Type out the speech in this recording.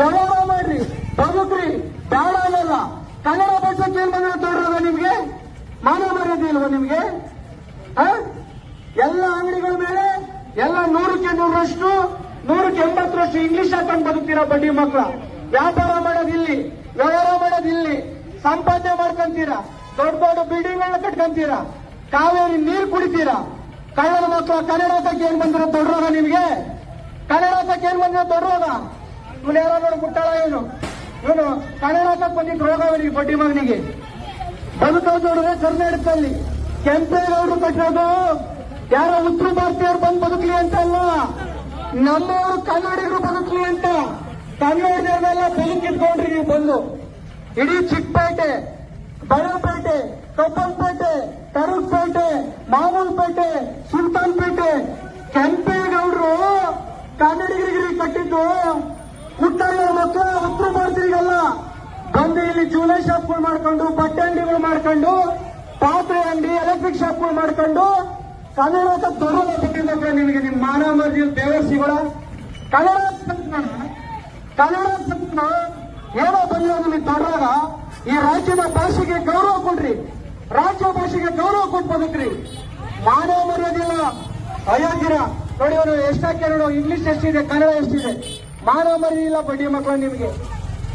ವ್ಯವಹಾರ ಮಾಡ್ರಿ, ಬದುಕ್ರಿ. ಬೇಡ ಅನ್ನಲ್ಲ. ಕನ್ನಡ ಭಾಷೆಗೆ ಏನ್ ಬಂದ್ರೆ ತೋಡ್ರದ ನಿಮ್ಗೆ? ಮಾನ ಮರ್ಯಾದೆ ಇಲ್ವಾ ನಿಮ್ಗೆ? ಎಲ್ಲ ಅಂಗಡಿಗಳ ಮೇಲೆ ಎಲ್ಲ ನೂರಕ್ಕೆ ನೂರಷ್ಟು ನೂರಕ್ಕೆ ಎಂಬತ್ತರಷ್ಟು ಇಂಗ್ಲಿಷ್ ಹಾಕೊಂಡು ಬದುಕ್ತೀರಾ ಬಡ್ಡಿ ಮಕ್ಕಳ ವ್ಯಾಪಾರ ಮಾಡೋದಿಲ್ಲಿ ವ್ಯವಹಾರ ಮಾಡೋದಿಲ್ಲಿ ಸಂಪಾದನೆ ಮಾಡ್ಕೊಂತೀರಾ? ದೊಡ್ಡ ದೊಡ್ಡ ಬಿಲ್ಡಿಂಗ್ ಗಳನ್ನ ಕಟ್ಕೊಂತೀರಾ? ಕಾವೇರಿ ನೀರು ಕುಡಿತೀರಾ? ಕನ್ನಡ ಮಕ್ಕಳ ಕನ್ನಡ ಏನ್ ಬಂದಿರೋ ದೊಡ್ಡರೋಗ ನಿಮ್ಗೆ? ಕನ್ನಡ ಏನ್ ಬಂದಿರೋ ದೊಡ್ಡರೋಗ ಇವನು ಯಾರೋ ನೋಡಿ ಮುಟ್ಟಾಳ ಇವನು ಇವನು ಬಂದಿದ್ದು ರೋಗ ಅವನಿಗೆ, ಬಡ್ಡಿ ಮಗನಿಗೆ. ಬದುಕೋದು ನೋಡಿದ್ರೆ ಕರ್ನಾಟಕದಲ್ಲಿ ಕೆಂಪೇಗೌಡರು ಕಟ್ಟೋದು ಯಾರೋ ಉತ್ತರ ಭಾರತೀಯರು ಬಂದು ಬದುಕಲಿ ಅಂತ ಅಲ್ಲ ನಮ್ಮವರು ಕನ್ನಡಿಗರು ಬದುಕಲಿ ಅಂತ. ಕನ್ನಡಿಗರನ್ನೆಲ್ಲ ಬದುಕಿಟ್ಕೊಂಡ್ರಿ ನೀವು ಬಂದು. ಇಡೀ ಚಿಕ್ಕಪೇಟೆ ಬಡಪೇಟೆ ಕಬ್ಬನ್ಪೇಟೆ ಕರುಪೇಟೆ ಮಾಮೂಲ್ಪೇಟೆ ಸುಲ್ತಾನ್ಪೇಟೆ, ಕೆಂಪೇಗೌಡರು ಕನ್ನಡಿಗರಿಗೆ ಕಟ್ಟಿದ್ದು ಹುಟ್ಟಲ್ಲ ಮಕ್ಕಳ ಉತ್ತರ ಭಾರತೀಯರಿಗಲ್ಲ ಇಲ್ಲಿ ಜೂಲೈ ಶಾಪ್ಗಳು ಮಾಡ್ಕೊಂಡು, ಬಟ್ಟೆ ಅಂಗಡಿಗಳು ಮಾಡ್ಕೊಂಡು, ಪಾತ್ರೆ ಅಂಗಡಿ ಎಲೆಕ್ಟ್ರಿಕ್ ಶಾಪ್ಗಳು ಮಾಡ್ಕೊಂಡು, ಕನ್ನಡ ಬಿಟ್ಟಿದ್ರೆ ನಿಮಗೆ ನಿಮ್ಮ ಮಾನ ಮರ್ಜಿ ಸಿಗೋಣ. ಕನ್ನಡ ಕನ್ನಡ ಏನೋ ಬಂದಿರೋ ನಿಮಗೆ ದೊಡ್ಡಾಗ ಈ ರಾಜ್ಯದ ಭಾಷೆಗೆ ಗೌರವ ಕೊಡ್ರಿ. ರಾಜ್ಯ ಭಾಷೆಗೆ ಗೌರವ ಕೊಟ್ಟು ಬದುಕ್ರಿ. ಮಾನವ ಮರ್ಯಾದಿಲ್ಲ ಅಯೋಗ್ಯರ ನೋಡಿ ಅವರು ಎಷ್ಟಾಕೆ ನೋಡು ಇಂಗ್ಲಿಷ್ ಎಷ್ಟಿದೆ, ಕನ್ನಡ ಎಷ್ಟಿದೆ. ಮಾನವ ಮರ್ಯಾದಿಲ್ಲ ಬಡ್ಡಿ ಮಕ್ಕಳು ನಿಮಗೆ.